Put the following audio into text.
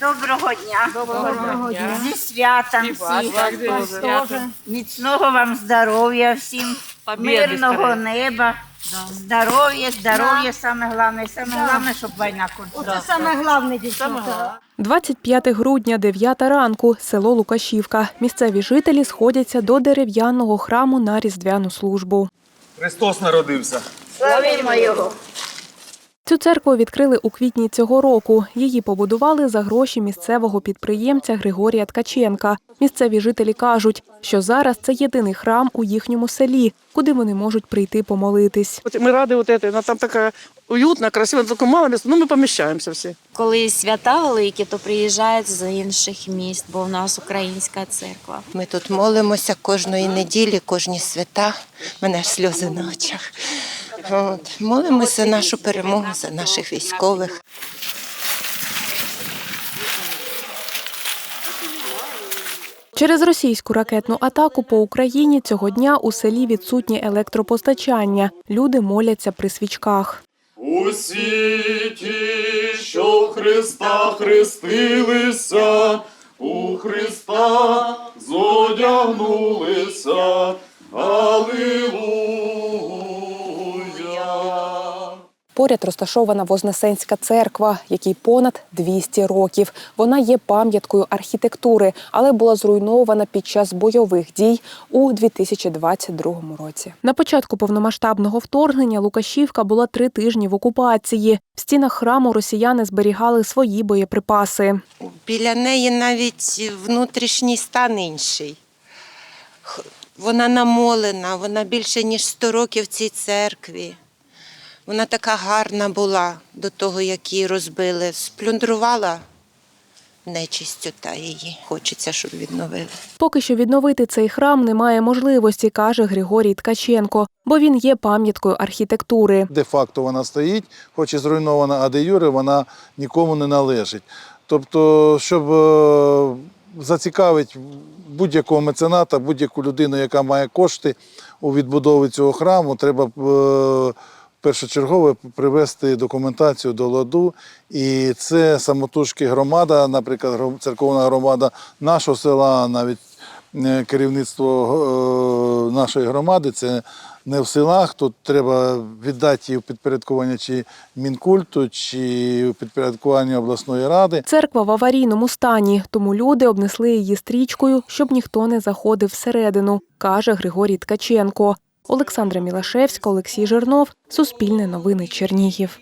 Доброго дня. Доброго дня. Зі святом всіх. Міцного вам здоров'я всім. Мирного неба. Здоров'я, здоров'я саме головне. Саме головне, щоб війна кончилася. Це саме головне, дівчата. 25 грудня, 9 ранку, село Лукашівка. Місцеві жителі сходяться до дерев'яного храму на різдвяну службу. Христос народився. Славімо його. Цю церкву відкрили у квітні цього року. Її побудували за гроші місцевого підприємця Григорія Ткаченка. Місцеві жителі кажуть, що зараз це єдиний храм у їхньому селі, куди вони можуть прийти помолитись. Вот Мы рады вот этой, она там такая уютная, красивая, только мало места, ну мы помещаемся всі. Коли свята великі, то приїжджають з інших міст, бо в нас українська церква. Ми тут молимося кожної неділі, кожні свята. У мене аж сльози на очах. От. Молимося за нашу перемогу, за наших військових. Через російську ракетну атаку по Україні цього дня у селі відсутнє електропостачання. Люди моляться при свічках. Усі ті, що Христа хрестилися, у Христа зодягнулися. Поряд розташована Вознесенська церква, якій понад 200 років. Вона є пам'яткою архітектури, але була зруйнована під час бойових дій у 2022 році. На початку повномасштабного вторгнення Лукашівка була три тижні в окупації. В стінах храму росіяни зберігали свої боєприпаси. Біля неї навіть внутрішній стан інший. Вона намолена, вона більше ніж 100 років в цій церкві. Вона така гарна була до того, як її розбили. Сплюндрувала нечистю та її. Хочеться, щоб відновили. Поки що відновити цей храм немає можливості, каже Григорій Ткаченко, бо він є пам'яткою архітектури. Де-факто вона стоїть, хоч і зруйнована, а де юре вона нікому не належить. Тобто, щоб е, зацікавити будь-якого мецената, будь-яку людину, яка має кошти у відбудові цього храму, треба е, першочергово привести документацію до ладу. І це самотужки громада, наприклад, церковна громада нашого села, навіть е, керівництво е, нашої громади. Це не в селах. Тут треба віддати її в підпорядкування чи мінкульту, чи в підпорядкування обласної ради. Церква в аварійному стані, тому люди обнесли її стрічкою, щоб ніхто не заходив всередину, каже Григорій Ткаченко. Олександра Мілашевська, Олексій Жирнов, Суспільне новини Чернігів.